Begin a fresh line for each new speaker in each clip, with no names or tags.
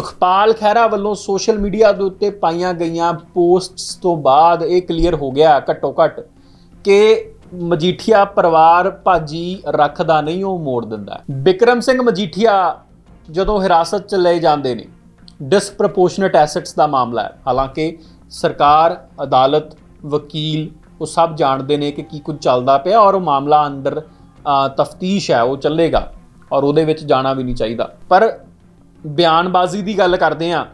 ਸੁਖਪਾਲ ਖਹਿਰਾ ਵੱਲੋਂ social media ਦੇ ਉੱਤੇ ਪਾਈਆਂ ਗਈਆਂ ਪੋਸਟਸ ਤੋਂ ਬਾਅਦ ਇਹ ਕਲੀਅਰ ਹੋ ਗਿਆ ਘੱਟੋ ਘੱਟ ਕਿ ਮਜੀਠੀਆ ਪਰਿਵਾਰ ਭਾਜੀ ਰੱਖਦਾ ਨਹੀਂ, ਉਹ ਮੋੜ ਦਿੰਦਾ ਬਿਕਰਮ ਸਿੰਘ ਮਜੀਠੀਆ ਜਦੋਂ ਹਿਰਾਸਤ 'ਚ ਲਏ ਜਾਂਦੇ ਨੇ ਡਿਸਪ੍ਰੋਪੋਰਸ਼ਨੇਟ ਐਸੈਟਸ ਦਾ ਮਾਮਲਾ ਹੈ। ਹਾਲਾਂਕਿ ਸਰਕਾਰ, ਅਦਾਲਤ, ਵਕੀਲ, ਉਹ ਸਭ ਜਾਣਦੇ ਨੇ ਕਿ ਕੀ ਕੁਝ ਚੱਲਦਾ ਪਿਆ ਔਰ ਉਹ ਮਾਮਲਾ ਅੰਦਰ ਤਫਤੀਸ਼ ਹੈ, ਉਹ ਚੱਲੇਗਾ ਔਰ ਉਹਦੇ ਵਿੱਚ ਜਾਣਾ ਵੀ ਨਹੀਂ ਚਾਹੀਦਾ। ਪਰ ਬਿਆਨਬਾਜ਼ੀ ਦੀ ਗੱਲ ਕਰਦੇ ਆ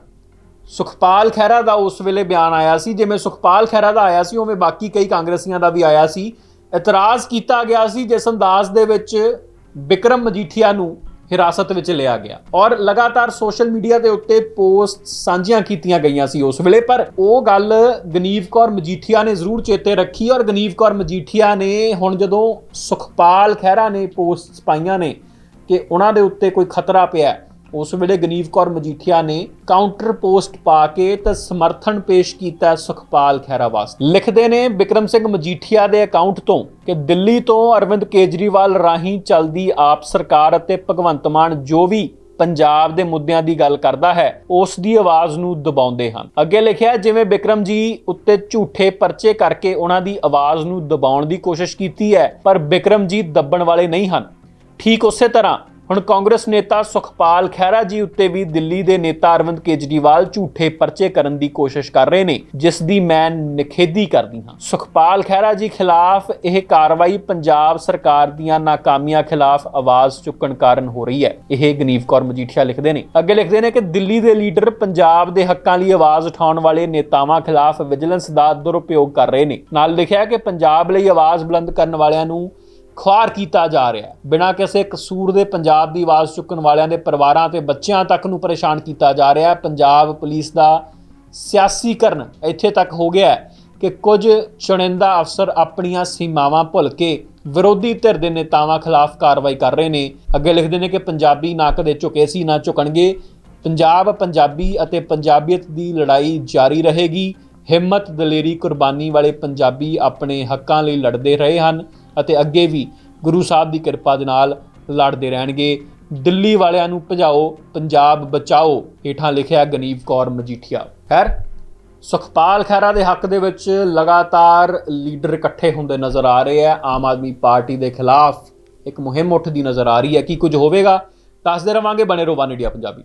ਸੁਖਪਾਲ ਖਹਿਰਾ ਦਾ ਉਸ ਵੇਲੇ ਬਿਆਨ ਆਇਆ ਸੀ। ਜਿਵੇਂ ਸੁਖਪਾਲ ਖਹਿਰਾ ਦਾ ਆਇਆ ਸੀ, ਉਵੇਂ ਬਾਕੀ ਕਈ ਕਾਂਗਰਸੀਆਂ ਦਾ ਵੀ ਆਇਆ ਸੀ। ਇਤਰਾਜ਼ ਕੀਤਾ ਗਿਆ ਸੀ, ਜਿਸ ਅੰਦਾਜ਼ ਦੇ ਵਿੱਚ ਵਿਕਰਮ ਮਜੀਠੀਆ ਨੂੰ ਹਿਰਾਸਤ ਵਿੱਚ ਲਿਆ ਗਿਆ। ਔਰ ਲਗਾਤਾਰ ਸੋਸ਼ਲ ਮੀਡੀਆ ਦੇ ਉੱਤੇ ਪੋਸਟ ਸਾਂਝੀਆਂ ਕੀਤੀਆਂ ਗਈਆਂ ਸੀ ਉਸ ਵੇਲੇ। ਪਰ ਉਹ ਗੱਲ ਗਨੀਵ ਕੌਰ ਮਜੀਠੀਆ ਨੇ ਜ਼ਰੂਰ ਚੇਤੇ ਰੱਖੀ। ਔਰ ਗਨੀਵ ਕੌਰ ਮਜੀਠੀਆ ਨੇ ਹੁਣ ਜਦੋਂ ਸੁਖਪਾਲ ਖਹਿਰਾ ਨੇ ਪੋਸਟਸ ਪਾਈਆਂ ਨੇ ਕਿ ਉਹਨਾਂ ਦੇ ਉੱਤੇ ਕੋਈ ਖਤਰਾ ਪਿਆ ਉਸ ਵੇਲੇ ਗਨੀਵ ਕੌਰ ਮਜੀਠੀਆ ਨੇ ਕਾਊਂਟਰ ਪੋਸਟ ਪਾ ਕੇ ਤੇ ਸਮਰਥਨ ਪੇਸ਼ ਕੀਤਾ ਸੁਖਪਾਲ ਖਹਿਰਾ ਵਾਸਤੇ ਲਿਖਦੇ ਨੇ, ਵਿਕਰਮ ਸਿੰਘ ਮਜੀਠੀਆ ਦੇ ਅਕਾਊਂਟ ਤੋਂ ਕਿ ਦਿੱਲੀ ਤੋਂ ਅਰਵਿੰਦ ਕੇਜਰੀਵਾਲ ਰਾਹੀਂ ਚੱਲਦੀ ਆਪ ਸਰਕਾਰ ਅਤੇ ਭਗਵੰਤ ਮਾਨ ਜੋ ਵੀ ਪੰਜਾਬ ਦੇ ਮੁੱਦਿਆਂ ਦੀ ਗੱਲ ਕਰਦਾ ਹੈ, ਉਸ ਦੀ ਆਵਾਜ਼ ਨੂੰ ਦਬਾਉਂਦੇ ਹਨ। ਅੱਗੇ ਲਿਖਿਆ, ਜਿਵੇਂ ਵਿਕਰਮ ਜੀ ਉੱਤੇ ਝੂਠੇ ਪਰਚੇ ਕਰਕੇ ਉਹਨਾਂ ਦੀ ਆਵਾਜ਼ ਨੂੰ ਦਬਾਉਣ ਦੀ ਕੋਸ਼ਿਸ਼ ਕੀਤੀ ਹੈ, ਪਰ ਵਿਕਰਮ ਜੀ ਦੱਬਣ ਵਾਲੇ ਨਹੀਂ ਹਨ। ਠੀਕ ਉਸੇ ਤਰ੍ਹਾਂ ਹੁਣ ਕਾਂਗਰਸ ਨੇਤਾ ਸੁਖਪਾਲ ਖਹਿਰਾ ਜੀ ਉੱਤੇ ਵੀ ਦਿੱਲੀ ਦੇ ਨੇਤਾ ਅਰਵਿੰਦ ਕੇਜਰੀਵਾਲ ਝੂਠੇ ਪਰਚੇ ਕਰਨ ਦੀ ਕੋਸ਼ਿਸ਼ ਕਰ ਰਹੇ ਨੇ, ਜਿਸ ਦੀ ਮੈਂ ਨਿਖੇਧੀ ਕਰਦੀ ਹਾਂ। ਸੁਖਪਾਲ ਖਹਿਰਾ ਜੀ ਖਿਲਾਫ ਇਹ ਕਾਰਵਾਈ ਪੰਜਾਬ ਸਰਕਾਰ ਦੀਆਂ ਨਾਕਾਮੀਆਂ ਖਿਲਾਫ ਆਵਾਜ਼ ਚੁੱਕਣ ਕਾਰਨ ਹੋ ਰਹੀ ਹੈ। ਇਹ ਗਨੀਵ ਕੌਰ ਮਜੀਠੀਆ ਲਿਖਦੇ ਨੇ। ਅੱਗੇ ਲਿਖਦੇ ਨੇ ਕਿ ਦਿੱਲੀ ਦੇ ਲੀਡਰ ਪੰਜਾਬ ਦੇ ਹੱਕਾਂ ਲਈ ਆਵਾਜ਼ ਉਠਾਉਣ ਵਾਲੇ ਨੇਤਾਵਾਂ ਖਿਲਾਫ ਵਿਜੀਲੈਂਸ ਦਾ ਦੁਰਉਪਯੋਗ ਕਰ ਰਹੇ ਨੇ। ਨਾਲ ਲਿਖਿਆ ਕਿ ਪੰਜਾਬ ਲਈ ਆਵਾਜ਼ ਬੁਲੰਦ ਕਰਨ ਵਾਲਿਆਂ ਨੂੰ ਖੁਆਰ ਕੀਤਾ ਜਾ ਰਿਹਾ ਹੈ। ਬਿਨਾਂ ਕਿਸੇ ਕਸੂਰ ਦੇ ਪੰਜਾਬ ਦੀ ਆਵਾਜ਼ ਚੁੱਕਣ ਵਾਲਿਆਂ ਦੇ ਪਰਿਵਾਰਾਂ ਤੇ ਬੱਚਿਆਂ ਤੱਕ ਨੂੰ ਪਰੇਸ਼ਾਨ ਕੀਤਾ ਜਾ ਰਿਹਾ ਹੈ। ਪੰਜਾਬ ਪੁਲਿਸ ਦਾ ਸਿਆਸੀਕਰਨ ਇੱਥੇ ਤੱਕ ਹੋ ਗਿਆ ਹੈ ਕਿ ਕੁਝ ਚੁਣਿੰਦਾ ਅਫਸਰ ਆਪਣੀਆਂ ਸੀਮਾਵਾਂ ਭੁੱਲ ਕੇ ਵਿਰੋਧੀ ਧਿਰ ਦੇ ਨੇਤਾਵਾਂ ਖਿਲਾਫ ਕਾਰਵਾਈ ਕਰ ਰਹੇ ਨੇ। ਅੱਗੇ ਲਿਖਦੇ ਨੇ ਕਿ ਪੰਜਾਬੀ ਨਾ ਕਦੇ ਝੁਕੇ ਸੀ, ਨਾ ਝੁਕਣਗੇ। ਪੰਜਾਬ ਪੰਜਾਬੀ ਅਤੇ ਪੰਜਾਬੀਅਤ ਦੀ ਲੜਾਈ ਜਾਰੀ ਰਹੇਗੀ। ਹਿੰਮਤ ਦਲੇਰੀ ਕੁਰਬਾਨੀ ਵਾਲੇ ਪੰਜਾਬੀ ਆਪਣੇ ਹੱਕਾਂ ਲਈ ਲੜਦੇ ਰਹੇ ਹਨ। ਅਤੇ ਅੱਗੇ ਵੀ ਗੁਰੂ ਸਾਹਿਬ ਦੀ ਕਿਰਪਾ ਦੇ ਨਾਲ ਲੜਦੇ ਰਹਿਣਗੇ। ਦਿੱਲੀ ਵਾਲਿਆਂ ਨੂੰ ਭਜਾਓ, ਪੰਜਾਬ ਬਚਾਓ, ਹੇਠਾਂ ਲਿਖਿਆ ਗਨੀਵ ਕੌਰ ਮਜੀਠੀਆ। ਖੈਰ, ਸੁਖਪਾਲ ਖਹਿਰਾ ਦੇ ਹੱਕ ਦੇ ਵਿੱਚ ਲਗਾਤਾਰ ਲੀਡਰ ਇਕੱਠੇ ਹੁੰਦੇ ਨਜ਼ਰ ਆ ਰਹੇ ਆ। ਆਮ ਆਦਮੀ ਪਾਰਟੀ ਦੇ ਖਿਲਾਫ ਇੱਕ ਮੁਹਿੰਮ ਉੱਠਦੀ ਨਜ਼ਰ ਆ ਰਹੀ ਹੈ। ਕੀ ਕੁਝ ਹੋਵੇਗਾ? ਦੱਸਦੇ ਰਵਾਂਗੇ ਬਣੇ ਰਹੋ ਵਨ ਇੰਡੀਆ ਪੰਜਾਬੀ।